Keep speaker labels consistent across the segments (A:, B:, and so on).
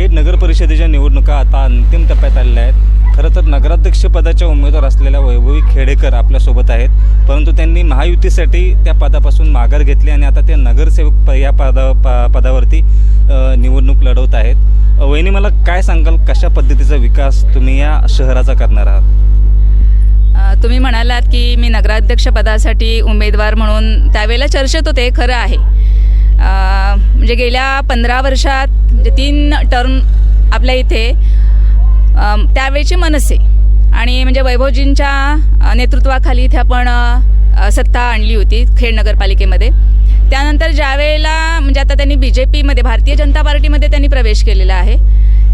A: थेट नगरपरिषदेच्या निवडणुका आता अंतिम टप्प्यात आलेल्या आहेत. खरं तर नगराध्यक्षपदाच्या उमेदवार असलेल्या वैभवी खेडेकर आपल्यासोबत आहेत. परंतु त्यांनी महायुतीसाठी त्या पदापासून माघार घेतली आणि आता ते नगरसेवक प या पदा प पदावरती निवडणूक लढवत आहेत. वहिनी मला काय सांगाल? कशा पद्धतीचा विकास तुम्ही या शहराचा करणार आहात?
B: तुम्ही म्हणालात की मी नगराध्यक्ष पदासाठी उमेदवार म्हणून त्यावेळेला चर्चेत होते हे खरं आहे. म्हणजे गेल्या पंधरा वर्षात म्हणजे तीन टर्म आपल्या इथे अ, त्यावेळची मनसे. आणि म्हणजे वैभवजींच्या नेतृत्वाखाली इथे आपण सत्ता आणली होती खेड नगरपालिकेमध्ये. त्यानंतर ज्यावेळेला म्हणजे आता त्यांनी बी जे पीमध्ये भारतीय जनता पार्टीमध्ये त्यांनी प्रवेश केलेला आहे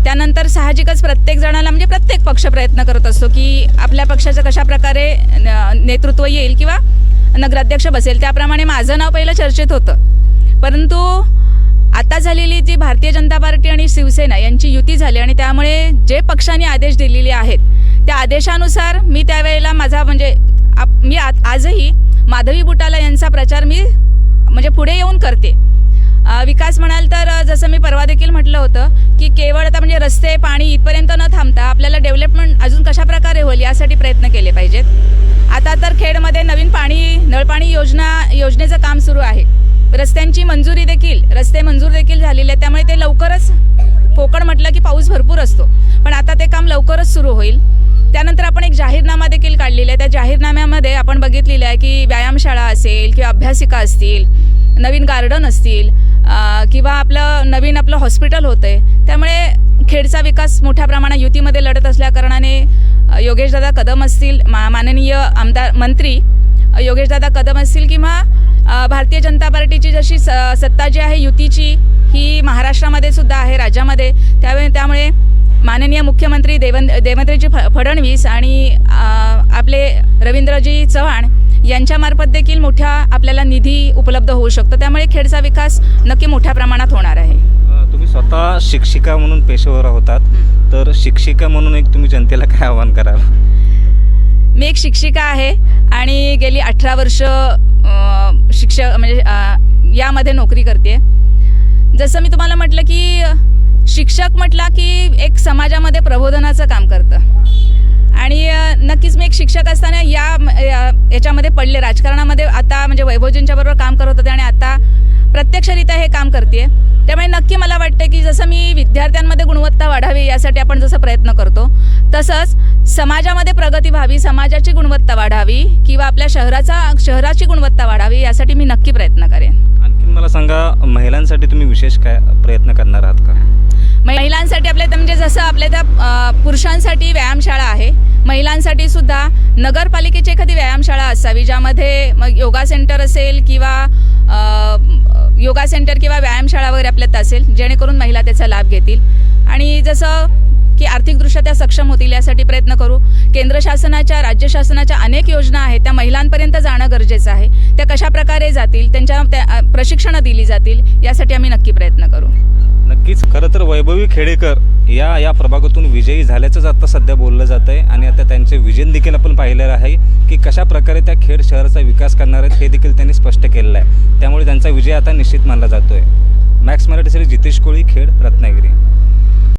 B: त्यानंतर साहजिकच प्रत्येक जणाला म्हणजे प्रत्येक पक्ष प्रयत्न करत असतो की आपल्या पक्षाचं कशा प्रकारे न- नेतृत्व येईल किंवा नगराध्यक्ष बसेल. त्याप्रमाणे माझं नाव पहिलं चर्चेत होतं. परंतु आता झालेली जी भारतीय जनता पार्टी आणि शिवसेना यांची युती झाली आणि त्यामुळे जे पक्षांनी आदेश दिलेले आहेत त्या आदेशानुसार मी त्यावेळेला माझा म्हणजे आप मी आ आजही माधवी बुटाला यांचा प्रचार मी म्हणजे पुढे येऊन करते. विकास म्हणाल तर जसं मी परवा देखील म्हटलं होतं की केवळ आता म्हणजे रस्ते पाणी इथपर्यंत न थांबता आपल्याला डेव्हलपमेंट अजून कशा प्रकारे होईल यासाठी प्रयत्न केले पाहिजेत. आता तर खेडमध्ये नवीन पाणी नळपाणी योजना योजनेचं काम सुरू आहे. रस्त्यांची मंजुरी देखील रस्ते मंजूर देखील झालेले आहेत. त्यामुळे ते लवकरच कोकण म्हटलं की पाऊस भरपूर असतो. पण आता ते काम लवकरच सुरू होईल. त्यानंतर आपण एक जाहीरनामा देखील काढलेला आहे. त्या जाहीरनाम्यामध्ये आपण बघितलेलं आहे की व्यायामशाळा असेल किंवा अभ्यासिका असतील नवीन गार्डन असतील किंवा आपलं नवीन आपलं हॉस्पिटल होतं आहे त्यामुळे खेडचा विकास मोठ्या प्रमाणात युतीमध्ये लढत असल्याकारणाने योगेशदादा कदम असतील मा माननीय आमदार मंत्री योगेशदादा कदम असतील किंवा भारतीय जनता पार्टीची जशी स सत्ता जी आहे युतीची ही महाराष्ट्रामध्ये सुद्धा आहे राज्यामध्ये. त्यावेळी त्यामुळे माननीय मुख्यमंत्री देवन देवेंद्रजी फ फडणवीस आणि आपले रवींद्रजी चव्हाण यांच्यामार्फत देखील मोठ्या आपल्याला निधी उपलब्ध होऊ शकतो. त्यामुळे खेडचा विकास नक्की मोठ्या प्रमाणात होणार आहे.
A: तुम्ही स्वतः शिक्षिका म्हणून पेशेवर होतात. तर शिक्षिका म्हणून एक तुम्ही जनतेला काय आवाहन कराल?
B: मी एक शिक्षिका आहे आणि गेली अठरा वर्ष शिक्षक म्हणजे यामध्ये नोकरी करते. जसं मी तुम्हाला म्हटलं की शिक्षक म्हटला की एक समाजामध्ये प्रबोधनाचं काम करतं. आणि नक्कीच मी एक शिक्षक असताना या या- याच्यामध्ये पडले. राजकारणामध्ये आता म्हणजे वैभवजींच्या बरोबर काम करत होते आणि आता प्रत्यक्षरित्या हे काम करते त्यामुळे नक्की मला वाटतं की जसं मी विद्यार्थ्यांमध्ये गुणवत्ता वाढावी यासाठी आपण जसं प्रयत्न करतो तसंच समाजामध्ये प्रगती व्हावी समाजाची गुणवत्ता वाढावी किंवा आपल्या शहराचा शहराची गुणवत्ता वाढावी यासाठी मी नक्की प्रयत्न करेन.
A: आणखीन मला सांगा महिलांसाठी तुम्ही विशेष काय प्रयत्न करणार आहात का?
B: महिलांसाठी आपल्या म्हणजे जसं आपल्या त्या पुरुषांसाठी व्यायामशाळा आहे महिलांसाठी सुद्धा नगरपालिकेची एखादी व्यायामशाळा असावी ज्यामध्ये मग योगा सेंटर असेल किंवा कार्यशाळा वगैरे आपल्यात असेल जेणेकरून महिला त्याचा लाभ घेतील. आणि जसं की आर्थिकदृष्ट्या त्या सक्षम होतील यासाठी प्रयत्न करू. केंद्र शासनाच्या राज्य शासनाच्या अनेक योजना आहेत त्या महिलांपर्यंत जाणं गरजेचं आहे. त्या कशा प्रकारे जातील त्यांच्या त्या प्रशिक्षणं दिली जातील यासाठी आम्ही नक्की प्रयत्न करू.
A: नक्कीच. खरं तर वैभवी खेडेकर या या प्रभागातून विजयी झाल्याचंच आता सध्या बोललं जातं आहे आणि आता त्यांचे विजन देखील आपण पाहिलेलं आहे की कशा प्रकारे त्या खेड शहराचा विकास करणार आहेत हे देखील त्यांनी स्पष्ट केलेलं आहे. त्यामुळे त्यांचा विजय आता निश्चित मानला जातो आहे मॅक्स मराठीसाठी जितेश कोळी खेड रत्नागिरी.